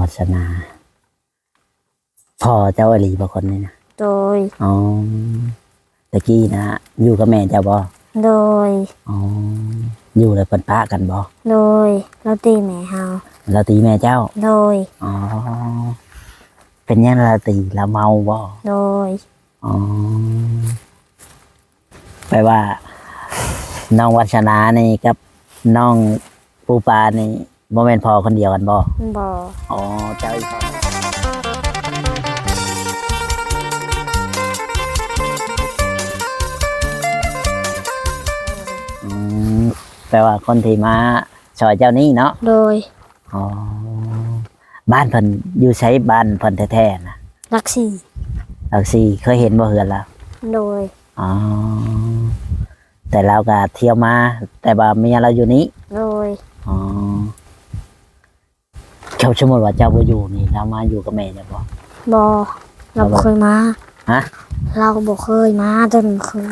วัสนา พ่อเจ้าอหลีบ่คนนี้นะโดย อ๋อตะกี้นะอยู่กับแม่เจ้าบ่โดย อ๋ออยู่แล้วเพิ่นปะกันบ่โดย เราตีแม่เฮาเราตีแม่เจ้า โดย อ๋อ เป็นยังเราตีเราเมาบ่โดย อ๋อแปลว่า น้องวัชนานี่กับ น้องปูปานี่ บ่แม่นพ่อคนเดียวกันบ่บ่อ๋อเจ้าอีกพ่ออืมแปลว่าคนที่มาชอยเจ้านี่เนาะ โดยอ๋อ บ้านเพิ่นอยู่ใช้บ้านเพิ่นแท้ๆนะลักสี่หลักสี่เคยเห็นบ่เฮือนแล้วโดย อ๋อ แต่เราก็เที่ยวมา แต่ว่าเมียเราอยู่นี้ โดย อ๋อ เขาสมมติว่าเจ้าบ่อยู่นี่เรามาอยู่กับแม่จะบ่บ่เราบ่เคยมา ฮะ เราบ่เคยมาจนเคย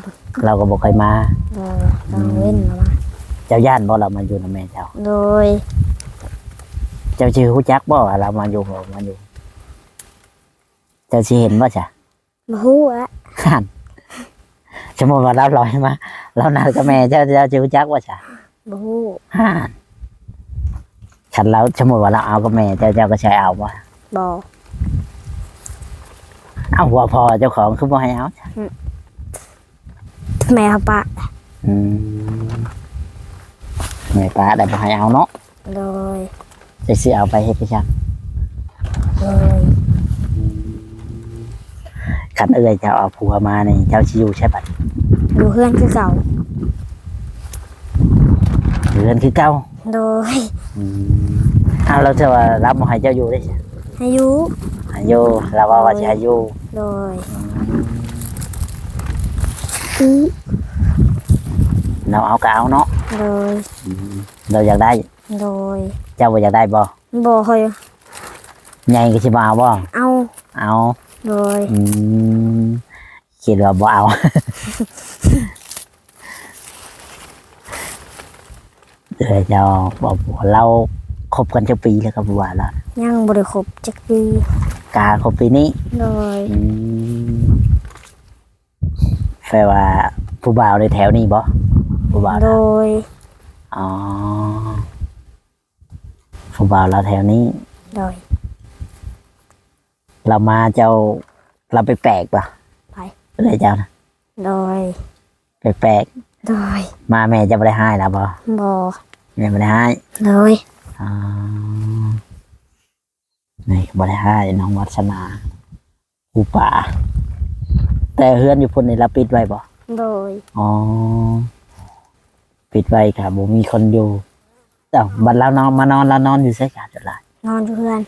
เราก็บ่เคยมาโดยต้องเว้นมาเจ้าย่านบ่เรามาอยู่กับแม่เจ้า โดยเจ้าชื่อฮู้จักบ่ว่าเรามาอยู่บ่มาอยู่ เจ้าสิเห็นบ่จ้ะบ่ฮู้อะหันสมมติว่าเราลอยมาเรานัดกับแม่เจ้าเจ้าจะรู้จักว่าจ้ะบ่ฮู้ฮ่าน ฉันเราสมมติว่าเราเอากับแม่เจ้าเจ้าก็ใช้เอาว่าบ่เอาหัวพอเจ้าของคือบ่ให้เอาจ้ะแม่เฮาปะอืมแม่ป้าได้บ่ให้เอาเนาะโดยจะสิเอาไปเฮ็ดไปจังโดยคันเอ้ยเจ้าเอาผัวมานี่เจ้าสิอยู่ใช่ปะดูเพื่อนคือเก่าเรือนคือเก่า โดยอืมเอาเราจะว่ารับบ่ให้เจ้าอยู่ได้จ้ะอายุ ให้อยู่เราว่าว่าสิให้อยู่โดยเราเอาก็เอาเนาะโดย อืมเราอยากได้โดยเจ้าบ่อยากได้บ่บ่เคยใหญ่ก็สิบ่เอาบ่เอาเอาโดยอืมคิดว่าบ่เอา เดี๋ยวจะบอกว่าเราคบกันจะปีแล้วครับว่าแล้วยังบ่ได้ครบจักปีกาคบปีนี้โดยอืมแปลว่าผู้บ่าวในแถวนี้บ่ผู้บ่าวโดนะยอ๋อผู้บ่าวเราแถวนี้ โดยเรามาเจ้าเราไปแปลกป่ะไปเลยเจ้านะโดยไปแปลกโดยมาแม่จะไม่ได้ให้แล้วบ่บ่ แม่ไม่ได้ให้โดยอ๋อนี่บริหารน้องวัฒนาผู้ป่า แต่เฮือนอยู่พุ่นนี่เราปิดไว้บ่โดยอ๋อปิดไว้ค่ะบ่มีคนอยู่แต่บัดเรานอนมานอนเรานอนอยู่ใช่กันจุดละนอนอยู่เพื่อน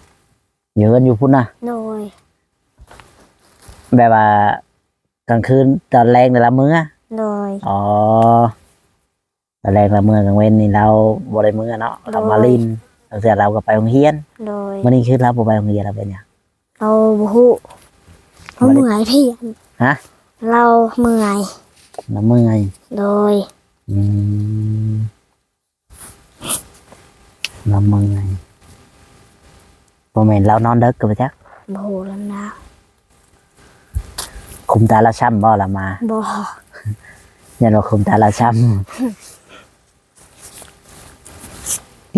อยู่เฮือนอยู่พุ่นนะโดยแบบว่ากลางคืนตอนแรงแต่ละมื้อโดยอ๋อ ตอนแรงละมื้อกลางเว้นนี่เราบ่ได้มื้อเนาะเรามาลินแล้วเสร็จเราก็ไปโรงเรียนโดยมื้อนี้คือเราบ่ไปโรงเรียนเราเป็นหยังเราบ่ฮู้เราเมื่อยพี่ฮะเราเมื่อยเราเมื่อยโดยอืมเราเมื่อยบ่แม่นเรานอนเด็กก็บ่จักบ่ฮู้ลำดาคุมตาละช้ำบ่ละมาบ่ยันว่าคุมตาละช้ำ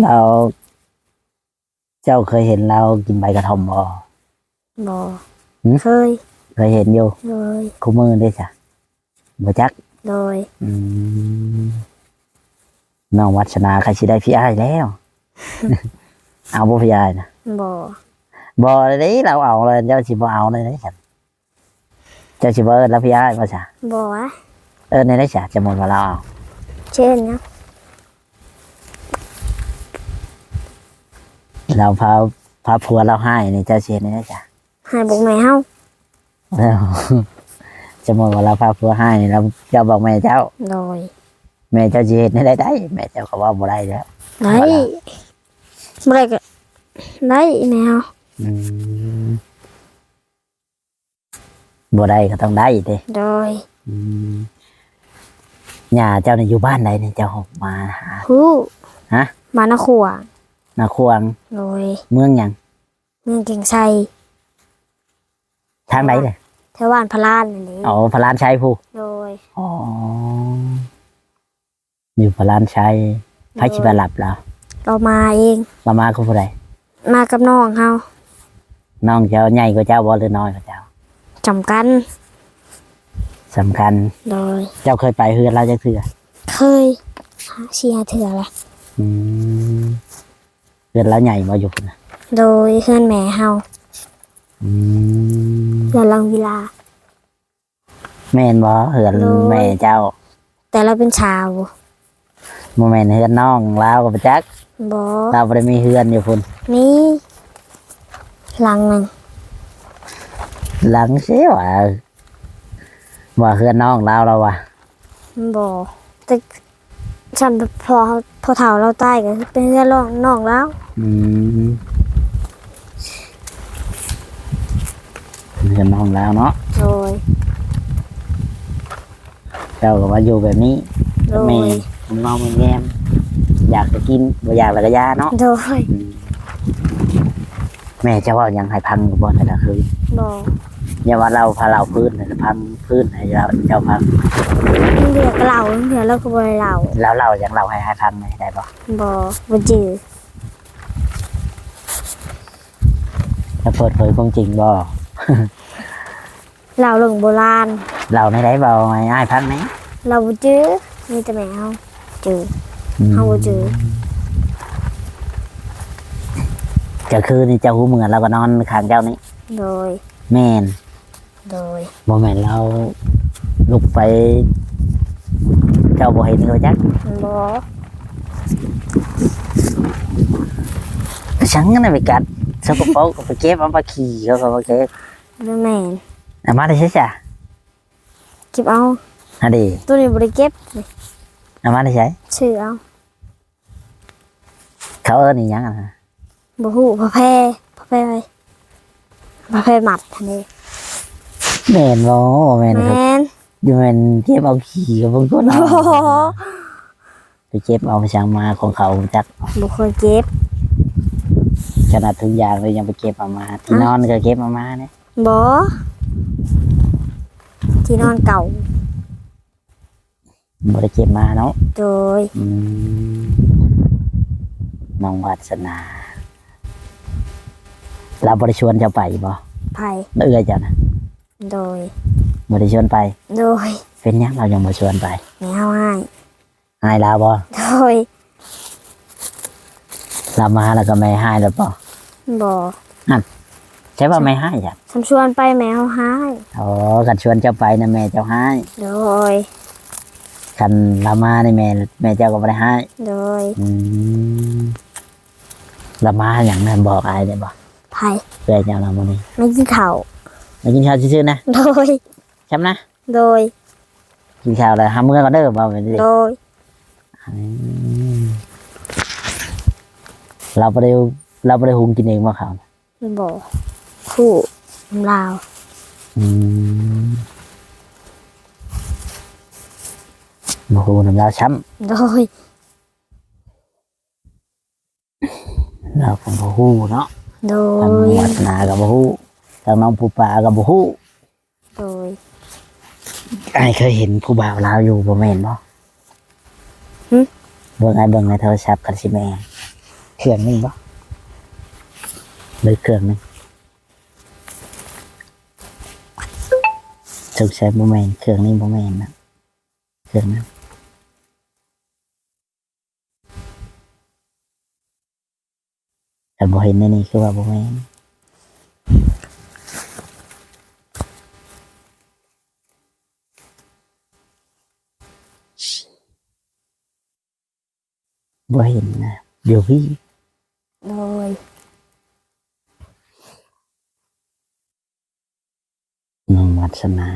เราเจ้าเคยเห็นเรากินใบกระท่อมบ่บ่หืมเคยเคยเห็นอยู่โดยคู่มือได้จ้ะบ่จัก โดยอืมน้องวัฒนาใครสิได้พี่อ้ายแล้ว เอาบ่พี่อ้ายนะบ่บ่เลยเด้เราเอาเลยเจ้าสิบ่เอาเลยนะฉันเจ้าสิบ่เอิ้นแล้วพี่อ้ายบ่จ้ะบ่วะเอิ้นในได้จ้ะจะหมดว่าเราเอาเช่นนะ เราพาพาผัวเราให้นี่เจ้าเชียนนี่นะจ๊ะให้บอกแม่เฮาแล้วจะหมดว่าเราพาผัวให้นี่เราเจ้าบอกแม่เจ้าโดยแม่เจ้าเชียนนี่ได้ได้แม่เจ้าก็ว่าบ่ได้แล้วได้บ่ได้ก็ได้แมวอืมบ่ได้ก็ต้องได้เด้โดยอืมย่าเจ้านี่อยู่บ้านไหนนี่เจ้ามาหาฮู้ฮะมานาขวาง นาควง โดยเมืองหยังเมืองเก่งไซทางไหนเลยแถวบ้านพะลานนี่อ๋อพระลานชัยผู้โดยอ๋ออยู่พระลานชัยพระชิบาหลับแล้วเรามาเองมามาคือผู้ใดมากับน้องเฮาน้องเจ้าใหญ่กว่าเจ้าบ่หรือน้อยกว่าเจ้าจำกันสำคัญ โดย เจ้าเคยไปเฮือนเราจะเถื่อเคยเชียร์เถื่อละอืม เฮือนเราใหญ่มาอยู่นะโดยเพื่อนแม่เฮาอืมเพื่อนลังเวลา แม่นบ่เฮือนโอ้ย แม่เจ้าแต่เราเป็นชาวโมแม่นเฮือนน้องลาวกับประจักบอเราบ่ได้มีเฮือนอยู่พุ่นนี่หลังหนึ่งหลังเสียว่าว่าเฮือนน้องลาวเราว่ะบอ แต่ฉันพอพอเฒ่าเราใต้ก็เป็นเพื่อนน้องน้องแล้วอืมเฮือนน้องลาวเนาะโดยเจ้าก็มาอยู่แบบนี้โดแม่ยผมเมาแง่มอยากจะกินบ่อยากแล้วก็ยาเนาะโดยอืมแม่เจะว่ายังให้พังอยู่บ่แต่ละคืนบอ อย่าว่าเราพาเราพื้นแต่พังพื้นให้เราเจ้าพังเดือกเหล่าเดือเราก็บริเหล่าแล้วเราอย่างเราให้ให้พังไหมได้ปะบอบ่จือจะเปิดเผยความจริงบ่เหล่าหลงโบราณ เราในได้บ่ให้ให้พังไหมเราบ่จือมีแต่แม่เฮาจือเฮาบ่จือก็คือนี่เจ้าหูเหมือนเราก็นอนข้างเจ้านี่โดยแม่น โดยบ่แม่นเราลุกไป เจ้าบ่เห็นเขาจักบอฉันก็น่ะไปกัดสกปรกก็ไปเก็บเอามาขี่เขาก็มาเก็บบ่แม่นเอามาได้ใช่จ้ะเก็บเอาอันดีตัวนี้บ่ได้เก็บนี่เอามาได้ใช่ชื่อเอาเขาเอิ้นอีหยังอะบ่ฮู้พระแพรพระแพรไว้พระแพรหมัดทันนี้ แม่นบ่แม่นครับแม่นอยู่แม่นเก็บเอาขี่กับพวกคนโอ้เอาโหไปเก็บเอาไปช่างมาของเขาจักบ่เคยเก็บขนาดทุกอย่างเลยยังไปเก็บเอามาที่นอนก็เก็บเอามาเนี่ยบ่ที่นอนเก่าบ่ได้เก็บมาเนาะโดยอืมน้องวัสนาเราบริชวนเจ้าไปบ่ไผ่แล้วเอื้อยเจ้านะ โดยบริชวนไป โดยเป็นหยังเรายังบ่ชวนไปแม่เฮาให้ให้เราบ่โดยเรามาแล้วก็ไม่ให้แล้วบ่บ่ใช่ว่าไม่ให้จ้ะฉันชวนไปแม่เฮาให้อ๋อกันชวนเจ้าไปนะแม่เจ้าให้โดยกันเรามาในแม่แม่เจ้าก็บ่ได้ให้โดยอืมเรามาอย่างนั้นบอกอายได้บ่ไผ่เพื่อเจ้าเรามานี่ไม่กินข้าว มากินข้าวซื่อๆนะโดย ใช่ไหมนะโดย กินข้าวแล้วหามื้อก่อนเด้อบ่เป็นสิโดยอืมเราบ่ได้เราบ่ได้หุงกินเองบ่ข้าวบ่คู่ลาวอืมบ่ฮู้นำเราช้ำ โดย เราก็บ่ฮู้เนาะโดทางยวัฒนาก็บ่ฮู้ ทางน้องผู้ป่าก็บ่ฮู้โดยอ้ายเคยเห็นผู้บ่าวลาวอยู่บ่แม่นบ่หึเบิ่งไอ้เบิ่งในโทรศัพท์กันสิแม่เครื่องหนึงบ่หรือเครื่องหนึงสงสัยบ่แม่นเครื่องนี้บ่แม่นนะเครื่องนั้นแต่บ่เห็นในนี้คือว่าบ่แม่น บ่เห็นนะเดี๋ยวพี่โดยน้องวัฒนา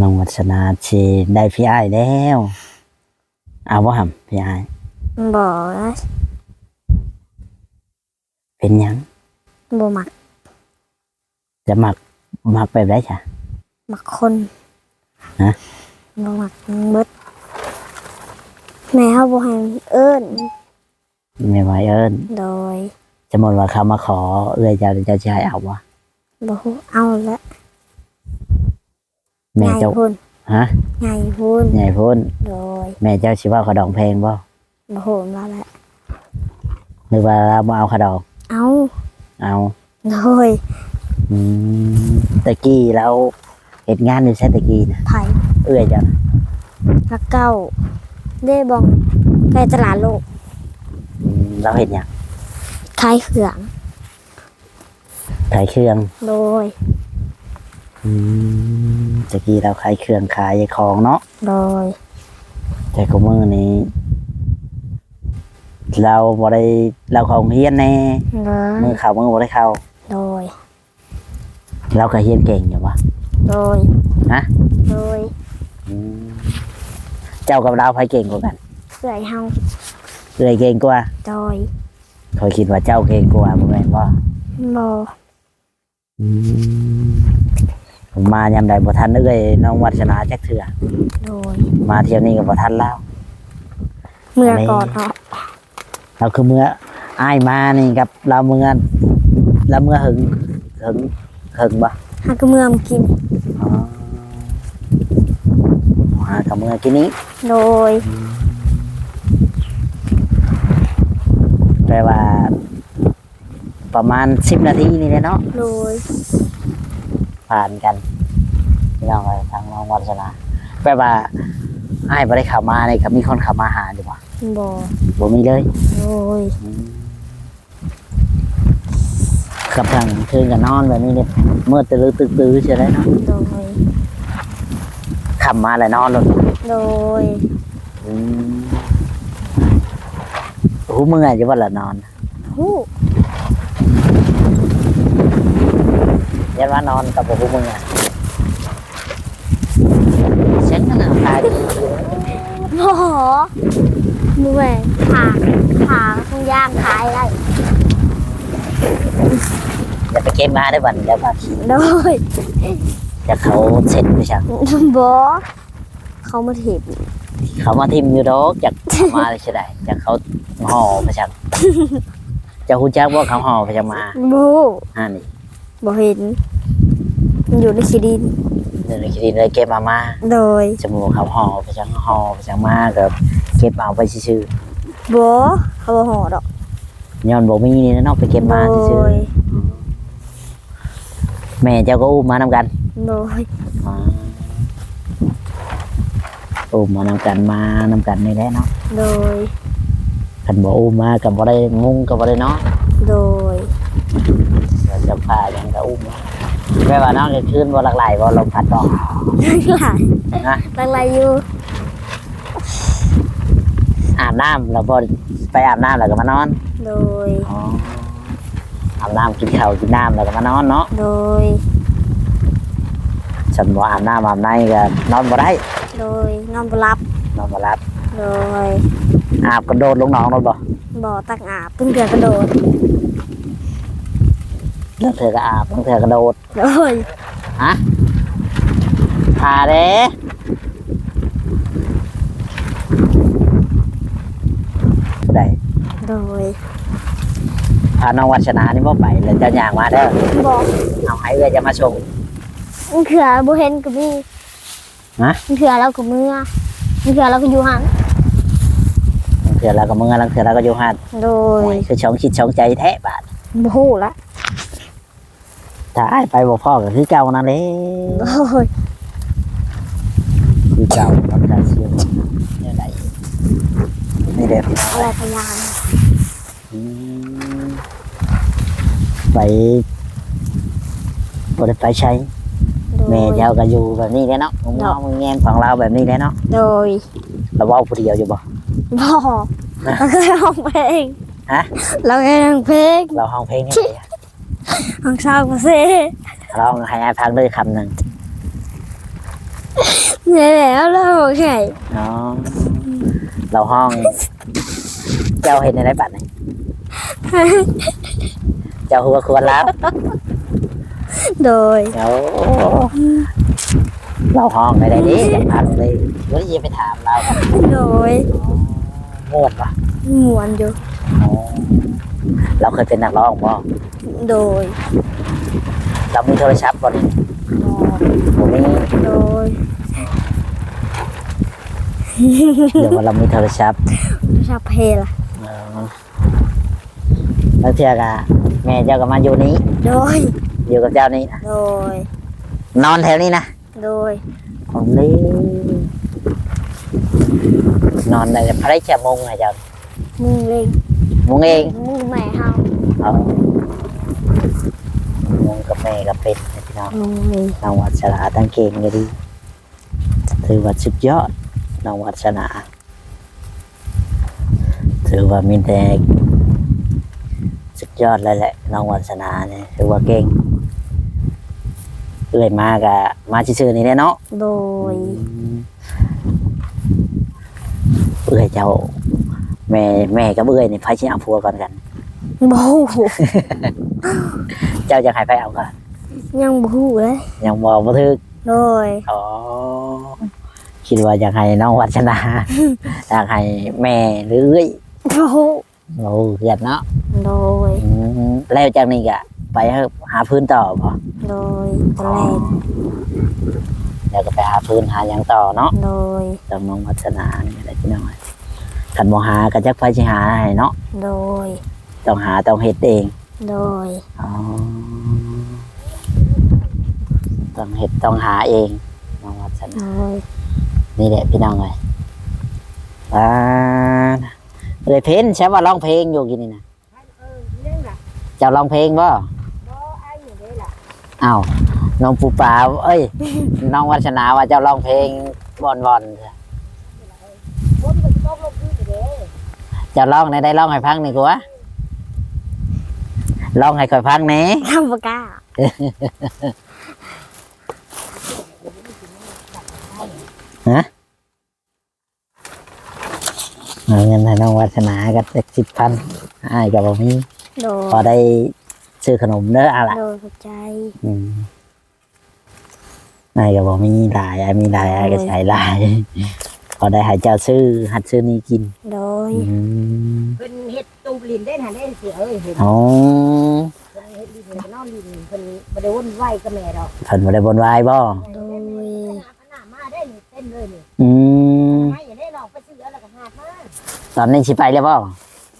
น้องวัฒนาเชได้พี่อ้ายแล้วเอาว่าหำพี่อ้ายบ่นะเป็นหยังบ่มักจะหมักหมักไปได้จ้ะ มักคนฮะ บ่มักเบิด แม่เฮาบ่ให้เอิ้นไม่ไหวเอิญโดยจะหมดว่าเขามาขอเอื้อยเจ้าเจ้าจะให้เอาวะบ่ฮู้เอาละแม่เจ้าใหญ่พุ่นฮะใหญ่พุ่นใหญ่พ้นโดยแม่เจ้าชิว่าเขาดองเพลงบ่บ่ฮู้มาละหรือว่าเรามาเอาเขาดองเอาเอาโดยอืมตะกี้เราเหตุงานอยู่ใช่ตะกี้นะไผ่เอื้อยเจ้านะลักเก้า ได้บองใกล้ตลาดโลกอืมเราเห็นอย่างขายเครื่องขายเครื่อง โดย อืมตะกี้เราขายเครื่องขายของเนาะ โดย แต่ก็มือนี้ เราบ่ได้เราของเฮียนแน่โดยมือเข้ามือบ่ได้เข้าโดย เราก็เฮียนเก่งอยู่วะโดย ฮะ โดยอืม เจ้ากับเราใครเก่งกว่ากันเพื่อให้เฮาเอื้อยเก่งกว่าโดยคอยคิดว่าเจ้าเก่งกว่าบ่แม่นบ่บ่อืมผมมายามใดบ่ทันเอ้ยน้องวัฒนาจักเถื่อโดยมาเที่ยวนี้ก็บ่ทันแล้ว เมื่อก่อนเนาะเราคือเมื่ออ้ายมานี่กับเราเมื่อเราเมื่อหึงหึงหึงบ่หาก็เมื่อมกินอ๋อ หากับเมื่อกินนี้ โดยแปลว่า ประมาณ10นาทีนี่แหละเนาะโดย ผ่านกันพี่น้องไปทางน้องวัฒนาแปลว่าอ้ายบ่ได้เข้ามานี่ก็มีคนเข้ามาหาดีบ่บ่บ่มีเลย โดย กับทางคืนกับนอนแบบนี้เนี่ยเมื่อตื่นตื่นตื่นใช่ไหมเนาะโดย ขับมาแล้วนอนเลยโดยอืมหูเมื่อยจะว่าละนอนฮู้ยันว่านอนกับหูเมื่อยเสียงขนาดตายบ่เมื่อยขาขาคงย่างขายได้อย่าไปเก็บมาได้บันแล้วก็โดย จะเขาเสร็จไม่ใช่บ่เขามาถีบเขามาทิมอยู่ดอกจากเขามาเลยใช่ไหมจากเขาห่อไปชังจะหูจักว่าเขาห่อไปชังมาบ่อ่านี่บ่เห็นมันอยู่ในขี้ดินเดี๋ยวนี้คิดเลยเก็บมามาโดยจมูกเขาห่อไปชังห่อไปชังมากับเก็บเอาไปชื่อบ่เขาบ่ห่อดอกๆย้อนบอกมีนี่นะเนอกไปเก็บมาโดชื่อยๆ แม่เจ้าก็อุ้มมานำกันโดยอ๋ออุ้มมานำกันมานำกันนี่แหละเนาะโดยคันบ่อุ้มมากับบ่ได้งุ้งกับบ่ได้เนาะโดยเดี๋ยวจะพาอย่างก็อุ้มมาแม่ว่าน้องจะขึ้นบ่หลักไหลบ่ลมพัดบ่หลายนะตั้งไรอยู่อาบน้ำแล้วบ่ไปอาบน้ำแล้วก็มานอน โดย อ๋อ อาบน้ำกินข้าวกินน้ำแล้วก็มานอนเนาะโดย ฉันบ่อาบน้ำอาบในก็นอนบ่ได้ โดยนอนบ่หลับ นอนบ่รับ โดย อาบกระโดดลงหนองเลยบ่บ่ตักอาบเพิ่งเดือกระโดดแล้วเธอก็อาบแล้วเธอก็โดด โดยพาเด้ผู้ใดโดย พาน้องวัชนานี่บ่ไปเลยจะย่างมาเด้อบอกเอาให้เอื้อจะมาส่งมันเถื่อบ่เห็นก็มีฮะมันเถื่อเราก็เมื่อมันเถื่อเราก็อยู่หันลังเถื่อเราก็มือลังเถื่อเราก็อยู่หันโดยโอ้ยคือช่องคิดช่องใจแท้บาดบ่ฮู้ละถ้าอ้ายไปบ่พ่อก็คือเก่านั่นแหละโดยคือเก่าทำการเชื่อเนี่ยไหนนี่เด็ดอะไรพยานอืม ไปบ่ได้ไปใช้โดยแม่เจ้าก็อยู่แบบนี้แหละเนาะมึงมองมึงแงนของเราแบบนี้แหละเนาะโดยเราเว้าผู้เดียวอยู่บ่บ่เราเคยร้องเพลงฮะ เราเคยร้องเพลงเราห้องเพลงนี่เลยของชาวกเกษตรร้องให้อายฟังด้วยคำหนึ่งเนี่ยแล้วเราโอเคเนาะเราห้อง เจ้าเห็นในไรบัตรไหน เจ้าหัวควรรับโดยเดี๋ยวเราห้องในใดดิอยากพังเลยว่าจะไปถามเราโดยม่วนปะมวนอยู่อ๋อเราเคยเป็นนักร้องบ่โดย เรามีโทรศัพท์บ่นี่บ่บ่มีโดยเดี๋ยวว่าเรามีโทรศัพท์ชอบเพลล่ะเออแล้วเทื่อกะ แม่เจ้าก็มาอยู่นี้ โดย อยู่กับเจ้านี่นะโดย นอนแถวนี้นะโดยโอ้นี่นอนได้พระราชมงไงเจ้ามุงเล็งมงเองมุงแม่เฮาเอามงกับแม่กับเป็ดนะพี่น้องมุงเล็งน้องวัดสนาตั้งเก่งเลยดีถือว่าสุดยอดน้องวัดสนาถือว่ามีแต่ สุดยอดเลยแหละน้องวัดสนาเนี่ยถือว่าเก่งเอื่อยมากอะมาชื่อๆนี่แหละเนาะโดยเอื่อยเจ้า แม่แม่กับเอื่อยนี่ไฟชิเอาผัวก่อนกันบ่ฮู้เจ้าจะให้ไฟเอาก่อนยังบ่ฮู้เลยยังบอกบ่ถึกโดยอ๋อคิดว่าอยากให้น้องวัฒนาอยากให้แม่หรือเอ้ยบ่ฮู้ โอ้เกิดเนาะโดย อืมแล้วจากนี้ก็ไปหาพื้นต่อบ่โดยตะแลงแล้วก็ไปหาพื้นหาหยังต่อเนาะโดยต้องน้องวัฒนานี่แหละพี่น้องคันบ่หาก็จักไฟสิหาให้เนาะโดย ต้องหาต้องเฮ็ดเองโดย อ๋อต้องเฮ็ดต้องหาเองน้องวัฒนา โดย นี่แหละพี่น้องเลยอ่า เลยเพนใช่ว่าร้องเพลงอยู่กินนี่นะเออเรื่องล่ะเจ้าร้องเพลงบ่บ่ไอ้อยู่ได้ล่ะอ้าวน้องปูปลาเอ้ย น้องวัชนาว่าเจ้าร้องเพลงบอนบอนผมก็ตกลงคือเด้เจ้าร้องในได้ร้องให้ฟังหน่อยกูวะร้องให้ค่อยฟังแหน่ทำบ่กล้าเอาเงินให้น้องวัชนาก็สักสิบพันอ้ายกับบ่มีโดยพอได้ซื้อขนมเด้อเอาล่ะ โดยเข้าใจ อืมอ้ายกับบ่มีหลายอ้ายมีหลายอ้ายก็ใช้หลาย พอได้ให้เจ้าซื้อหัดซื้อนี่กิน โดย อืมเพิ่นเฮ็ดตูบลินได้หั่นได้เสียเอ้ยเห็นอ๋อเพิ่นเฮ็ดลินเพิ่นนอนลินเพิ่นบ่ได้วนไหวกับแม่ดอกเพิ่นบ่ได้บนวายบ่โดย ขนาดมาได้นี่เต้นเลยนี่อืม ไม่ อนนี้สิไปแล้วบ่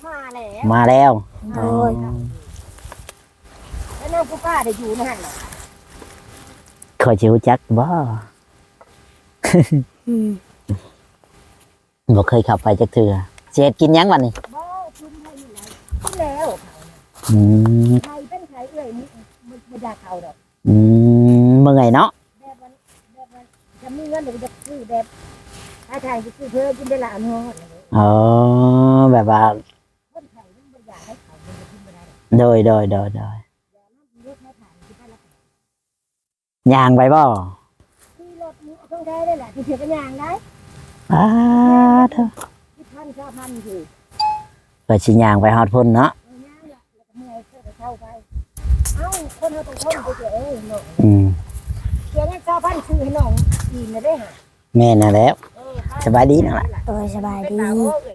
มาแล้วมาแล้วโดยแล้วน้องผู้ป้าได้อยู่นั่นแหละขอยสิรู้จักบ่อืมบ่เคยเข้าไปจักเทื่อสิเฮ็ดกินหยังบัดนี้บ่ชุมให้อยู่ไหนกินแล้วอืมใครเป็นใครเอ้ยมันมันบ่อยากเข้าดอกอืมเมื่อยเนาะแบบมันแบบมันจะมีเงินเดี๋ยวจะซื้อแบบถ้าทางจะซื้อเพิ่มกินได้ละอันเนาะ อ๋อแบบว่าคนไทยมันบ่อยากให้เขามันจะกินบ่ได้โดยโดยโดยโดยรถไม่ผ่านที่ไปละย่างไปบ่ที่รถนี้ต้องได้ได้แหละที่เสียกันอย่างได้อ้าเถอะที่พันชอบพันอยู่เปิดสิย่างไปฮอดพุ่นเนาะเอาย่างละแล้วก็เมื่อยเพื่อจะเข้าไปเอ้าคนเราต้องทนไปเจอเอ้ยน้องอืมเสียเงินชอบพันซื้อให้น้องกินนะได้ฮะแม่น่ะแล้วเออ สบายดีนั่นแหละ โดยสบายดี